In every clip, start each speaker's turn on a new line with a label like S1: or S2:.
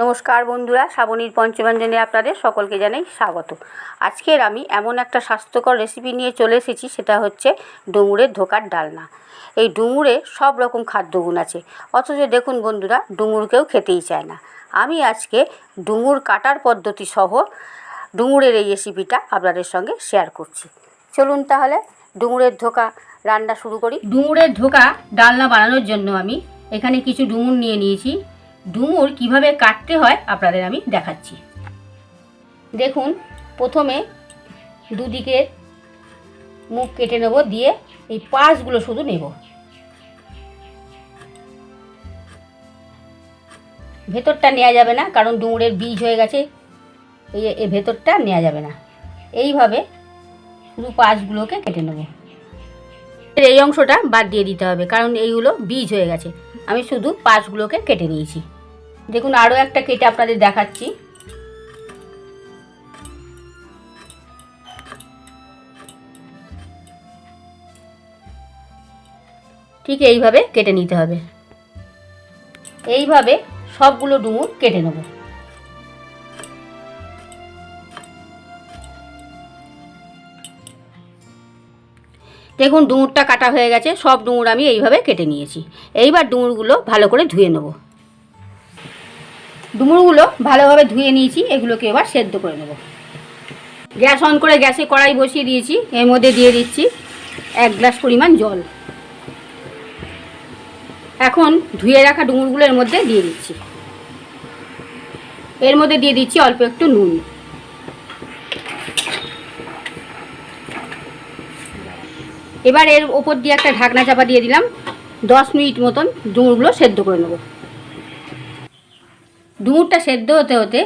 S1: নমস্কার বন্ধুরা, শ্রাবণীর পঞ্চব্যঞ্জনে আপনাদের সকলকে জানাই স্বাগত। আজকের আমি এমন একটা স্বাস্থ্যকর রেসিপি নিয়ে চলে এসেছি, সেটা হচ্ছে ডুমুরের ধোকার ডালনা। এই ডুমুরে সব রকম খাদ্যগুণ আছে, অথচ দেখুন বন্ধুরা, ডুমুর কেউ খেতেই চায় না। আমি আজকে ডুমুর কাটার পদ্ধতি সহ ডুমুরের এই রেসিপিটা আপনাদের সঙ্গে শেয়ার করছি। চলুন তাহলে ডুমুরের ধোকা রান্না শুরু করি। ডুমুরের ধোকা ডালনা বানানোর জন্য আমি এখানে কিছু ডুমুর নিয়ে নিয়েছি। ডুমুর কীভাবে কাটতে হয় আপনাদের আমি দেখাচ্ছি। দেখুন, প্রথমে দুদিকে মুখ কেটে নেব, দিয়ে এই পাশগুলো শুধু নেব। ভেতরটা নেওয়া যাবে না, কারণ ডুমুরের বীজ হয়ে গেছে, এই এই ভেতরটা নেওয়া যাবে না। এইভাবে শুধু পাশগুলোকে কেটে নেব। এই অংশটা বাদ দিয়ে দিতে হবে, কারণ এইগুলো বীজ হয়ে গেছে। আমি শুধু পাশগুলোকে কেটে নিয়েছি। দেখুন আরও একটা কেটে আপনাদের দেখাচ্ছি। ঠিক এইভাবে কেটে নিতে হবে। এইভাবে সবগুলো ডুমুর কেটে নেব। দেখুন, ডুমুরটা কাটা হয়ে গেছে, সব ডুমুর আমি এইভাবে কেটে নিয়েছি। এইবার ডুমুরগুলো ভালো করে ধুয়ে নেব। ডুমুরগুলো ভালোভাবে ধুয়ে নিয়েছি, এগুলোকে এবার সেদ্ধ করে নেব। গ্যাস অন করে গ্যাসে কড়াই বসিয়ে দিয়েছি, এর মধ্যে দিয়ে দিচ্ছি এক গ্লাস পরিমাণ জল। এখন ধুয়ে রাখা ডুমুরগুলো এর মধ্যে দিয়ে দিচ্ছি। এর মধ্যে দিয়ে দিচ্ছি অল্প একটু নুন। এবার এর ওপর দিয়ে একটা ঢাকনা চাপা দিয়ে দিলাম, দশ মিনিট মতন ডুমুরগুলো সেদ্ধ করে নেব। ডুমুরটা সেদ্ধ হতে হতে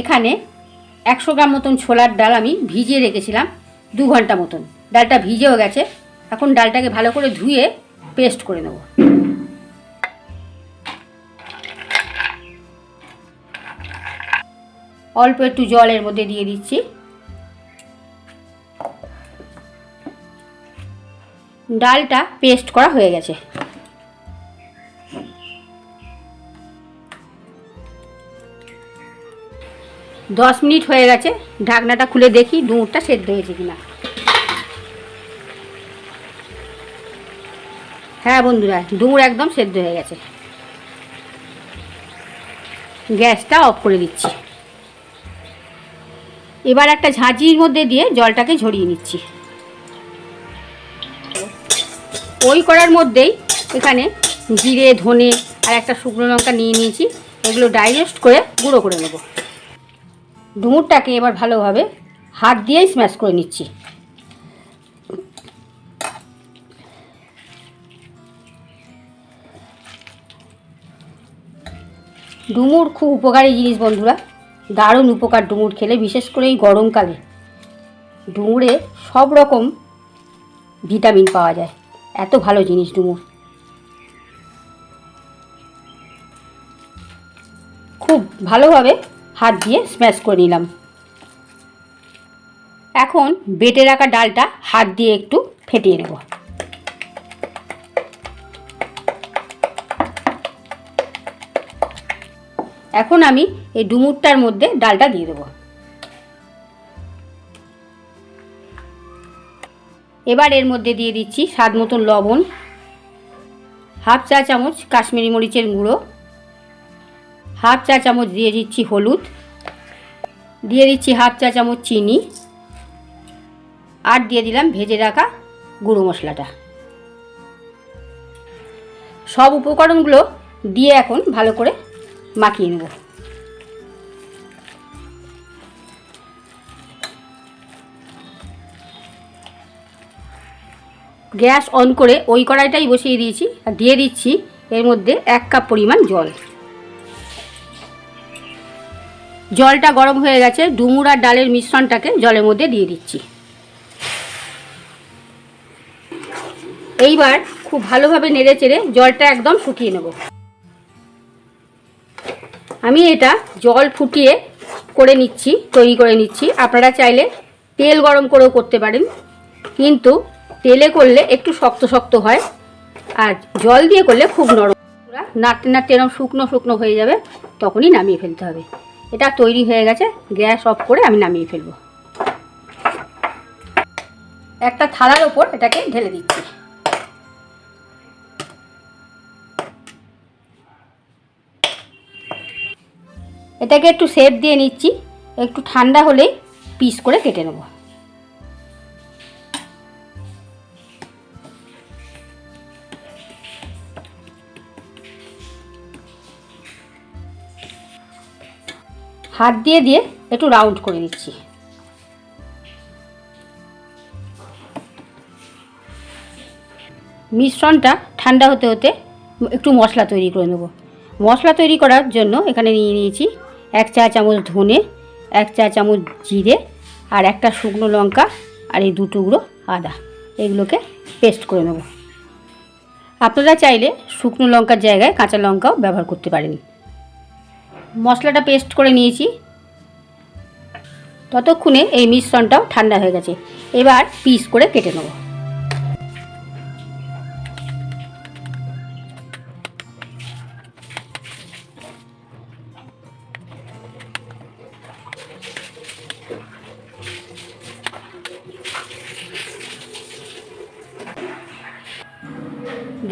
S1: এখানে একশো গ্রাম মতন ছোলার ডাল আমি ভিজিয়ে রেখেছিলাম, দু ঘণ্টা মতন। ডালটা ভিজেও গেছে। এখন ডালটাকে ভালো করে ধুয়ে পেস্ট করে নেব। অল্প একটু জলের মধ্যে দিয়ে দিচ্ছি। ডালটা পেস্ট করা হয়ে গেছে। দশ মিনিট হয়ে গেছে, ঢাকনাটা খুলে দেখি ডুমুরটা সেদ্ধ হয়েছে কিনা। হ্যাঁ বন্ধুরা, ডুমুর একদম সেদ্ধ হয়ে গেছে। গ্যাসটা অফ করে দিচ্ছি। এবার একটা ঝাঁঝির মধ্যে দিয়ে জলটাকে ঝরিয়ে নিচ্ছি। ওই করার মধ্যেই এখানে জিরে, ধনে আর একটা শুকনো লঙ্কা নিয়ে নিয়েছি। এগুলো ডাইজেস্ট করে গুঁড়ো করে নেব। ডুমুরটাকে এবার ভালোভাবে হাত দিয়েই স্ম্যাশ করে নিচ্ছি। ডুমুর খুব উপকারী জিনিস বন্ধুরা, দারুণ উপকার ডুমুর খেলে, বিশেষ করে এই গরমকালে। ডুমুরে সব রকম ভিটামিন পাওয়া যায়, এত ভালো জিনিস ডুমুর। খুব ভালোভাবে হাত দিয়ে স্ম্যাশ করে নিলাম। এখন বেটে রাখা ডালটা হাত দিয়ে একটু ফেটিয়ে নেব। এখন আমি এই ডুমুরটার মধ্যে ডালটা দিয়ে দেবো। এবার এর মধ্যে দিয়ে দিচ্ছি স্বাদ মতন লবণ, হাফ চা চামচ কাশ্মীরি মরিচের গুঁড়ো হাফ চা চামচ দিয়ে দিচ্ছি হলুদ, দিয়ে দিচ্ছি হাফ চা চামচ চিনি, আর দিয়ে দিলাম ভেজে রাখা গুঁড়ো মশলাটা। সব উপকরণগুলো দিয়ে এখন ভালো করে মাখিয়ে নেব। গ্যাস অন করে ওই কড়াইটাই বসিয়ে দিয়েছি, আর দিয়ে দিচ্ছি এর মধ্যে এক কাপ পরিমাণ জল। জলটা গরম হয়ে গেছে, ডুমুর আর ডালের মিশ্রণটাকে জলের মধ্যে দিয়ে দিচ্ছি। এইবার খুব ভালোভাবে নেড়ে চেড়ে জলটা একদম শুকিয়ে নেব। আমি এটা জল ফুটিয়ে করে নিচ্ছি, তৈরি করে নিচ্ছি। আপনারা চাইলে তেল গরম করেও করতে পারেন, কিন্তু তেলে করলে একটু শক্ত শক্ত হয়, আর জল দিয়ে করলে খুব নরম। নাড়তে নাড়তে এরকম শুকনো শুকনো হয়ে যাবে, তখনই নামিয়ে ফেলতে হবে। এটা তৈরি হয়ে গেছে, গ্যাস অফ করে আমি নামিয়ে ফেলব। একটা থালার ওপর এটাকে ঢেলে দিচ্ছি। এটাকে একটু সেপ দিয়ে নিচ্ছি, একটু ঠান্ডা হলেই পিস করে কেটে নেব। হাত দিয়ে দিয়ে একটু রাউন্ড করে নিচ্ছি মিশ্রণটা ঠান্ডা হতে হতে একটু মশলা তৈরি করে নেব। মশলা তৈরি করার জন্য এখানে নিয়ে নিয়েছি এক চা চামচ ধনে, এক চা চামচ জিরে আর একটা শুকনো লঙ্কা আর এই দু টুকরো আদা। এগুলোকে পেস্ট করে নেব। আপনারা চাইলে শুকনো লঙ্কার জায়গায় কাঁচা লঙ্কাও ব্যবহার করতে পারেন। মশলাটা পেস্ট করে নিয়েছি। ততক্ষণে এই মিশ্রণটাও ঠান্ডা হয়ে গেছে। এবার পিস করে কেটে নেব।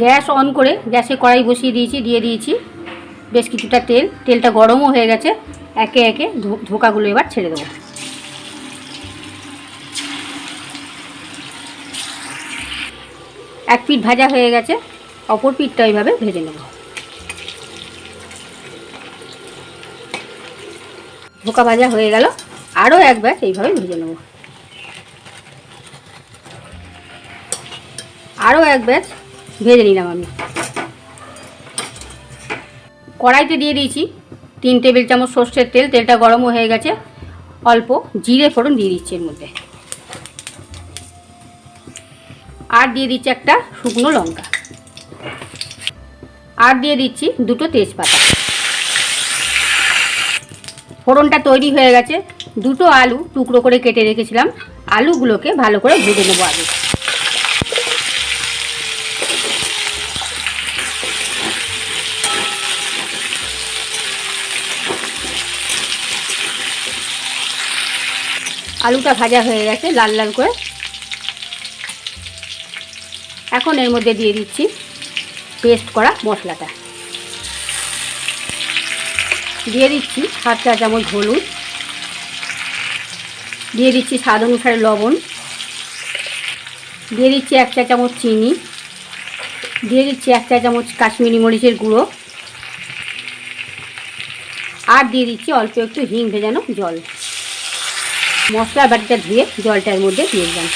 S1: গ্যাস অন করে গ্যাসে কড়াই বসিয়ে দিয়েছি, দিয়ে দিয়েছি। বেশ কিছুটা তেল, তেলটা গরমও হয়ে গেছে। একে একে ধোকাগুলো এবার ছেড়ে দেবো। এক পিঠ ভাজা হয়ে গেছে, অপর পিঠটা ওইভাবে ভেজে নেব। ধোকা ভাজা হয়ে গেল, আরও এক ব্যাচ এইভাবে ভেজে নেব। আরও এক ব্যাচ ভেজে নিলাম আমি। কড়াইতে দিয়ে দিয়েছি তিন টেবিল চামচ সর্ষের তেল, তেলটা গরমও হয়ে গেছে। অল্প জিরে ফোড়ন দিয়ে দিচ্ছি এর মধ্যে। আর দিয়ে দিচ্ছি একটা শুকনো লঙ্কা। আর দিয়ে দিচ্ছি দুটো তেজপাতা। ফোড়নটা তৈরি হয়ে গেছে। দুটো আলু টুকরো করে কেটে রেখেছিলাম। আলুগুলোকে ভালো করে ভেজে নেব আগে। আলুটা ভাজা হয়ে গেছে, লাল লাল করে। এখন এর মধ্যে দিয়ে দিচ্ছি পেস্ট করা মশলাটা। দিয়ে দিচ্ছি হাফ চা চামচ হলুদ। দিয়ে দিচ্ছি স্বাদ অনুসারে লবণ। দিয়ে দিচ্ছি এক চা চামচ চিনি। দিয়ে দিচ্ছি এক চা চামচ কাশ্মীরি মরিচের গুঁড়ো। আর দিয়ে দিচ্ছি অল্প একটু হিং ভেজানো জল। মশলার বাটিটা ধুয়ে জলটার মধ্যে দিয়ে দিলাম।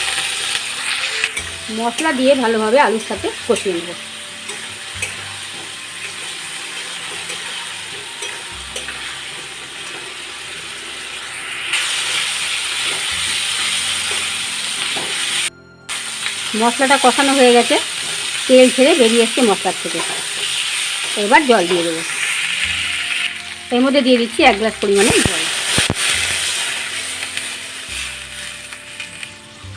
S1: মশলা দিয়ে ভালোভাবে আলুর সাথে কষিয়ে নেব। মশলাটা কষানো হয়ে গেছে। তেল ছেড়ে বেরিয়ে এসছে মশলার থেকে। এবার জল দিয়ে দেবো। এর মধ্যে দিয়ে দিচ্ছি এক গ্লাস পরিমাণে জল।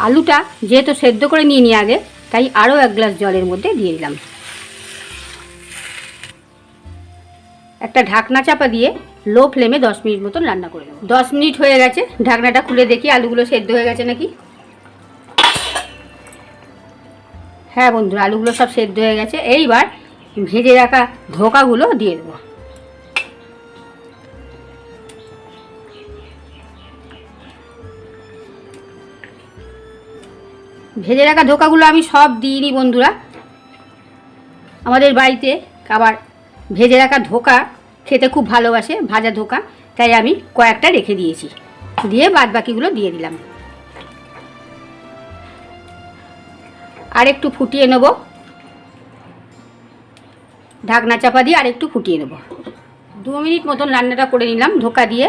S1: আলুটা যেহেতু সেদ্ধ করে নিয়ে নিয়ে আগে, তাই আরও এক গ্লাস জলের মধ্যে দিয়ে দিলাম। একটা ঢাকনা চাপা দিয়ে লো ফ্লেমে দশ মিনিট মতন রান্না করে দেবো দশ মিনিট হয়ে গেছে, ঢাকনাটা খুলে দেখি আলুগুলো সেদ্ধ হয়ে গেছে নাকি। হ্যাঁ বন্ধুরা, আলুগুলো সব সেদ্ধ হয়ে গেছে। এইবার ভেজে রাখা ধোকাগুলো দিয়ে দেবো। ভেজে রাখা ধোকাগুলো আমি সব দিইনি বন্ধুরা। আমাদের বাড়িতে আবার ভেজে রাখা ধোকা খেতে খুব ভালোবাসে, ভাজা ধোকা। তাই আমি কয়েকটা রেখে দিয়েছি। দিয়ে বাদ বাকিগুলো দিয়ে দিলাম। আর একটু ফুটিয়ে নেব। ঢাকনা চাপা দিয়ে আর একটু ফুটিয়ে নেব। দু মিনিট মতন রান্নাটা করে নিলাম ধোকা দিয়ে।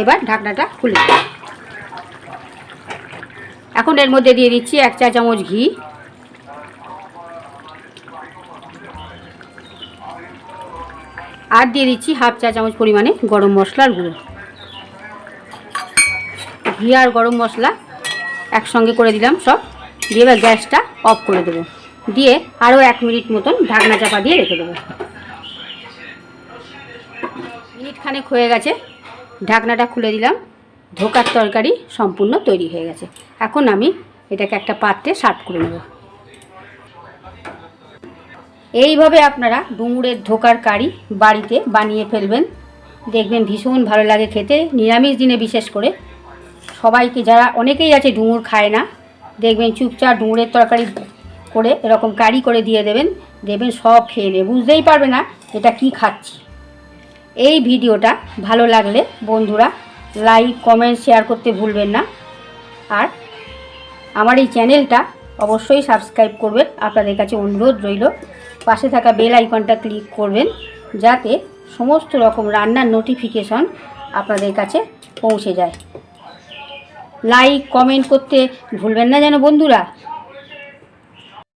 S1: এবার ঢাকনাটা খুলে এখন এর মধ্যে দিয়ে দিচ্ছি এক চা চামচ ঘি। আর দিয়ে দিচ্ছি হাফ চা চামচ পরিমাণে গরম মশলার গুঁড়ো। ঘি আর গরম মশলা একসঙ্গে করে দিলাম সব। দিয়ে এবার গ্যাসটা অফ করে দেবো। দিয়ে আরও এক মিনিট মতন ঢাকনা চাপা দিয়ে রেখে দেবো। মিনিট খানেক হয়ে গেছে। ঢাকনাটা খুলে দিলাম। ধোকার তরকারি সম্পূর্ণ তৈরি হয়ে গেছে। এখন আমি এটাকে একটা পাত্রে সার্ভ করে নেব। এইভাবে আপনারা ডুমুরের ধোকার কারি বাড়িতে বানিয়ে ফেলবেন। দেখবেন ভীষণ ভালো লাগে খেতে। নিরামিষ দিনে বিশেষ করে। সবাইকে যারা অনেকেই আছে ডুমুর খায় না, দেখবেন চুপচাপ ডুমুরের তরকারি করে এরকম কারি করে দিয়ে দেবেন। দেখবেন সব খেয়ে নেবে। বুঝতেই পারবে না এটা কি খাচ্ছি। এই ভিডিওটা ভালো লাগলে বন্ধুরা লাইক কমেন্ট শেয়ার করতে ভুলবেন না। আর আমার এই চ্যানেলটা অবশ্যই সাবস্ক্রাইব করবেন। আপনাদের কাছে অনুরোধ রইল, পাশে থাকা বেল আইকনটা ক্লিক করবেন, যাতে সমস্ত রকম রান্নার নোটিফিকেশন আপনাদের কাছে পৌঁছে যায়। লাইক কমেন্ট করতে ভুলবেন না যেন বন্ধুরা।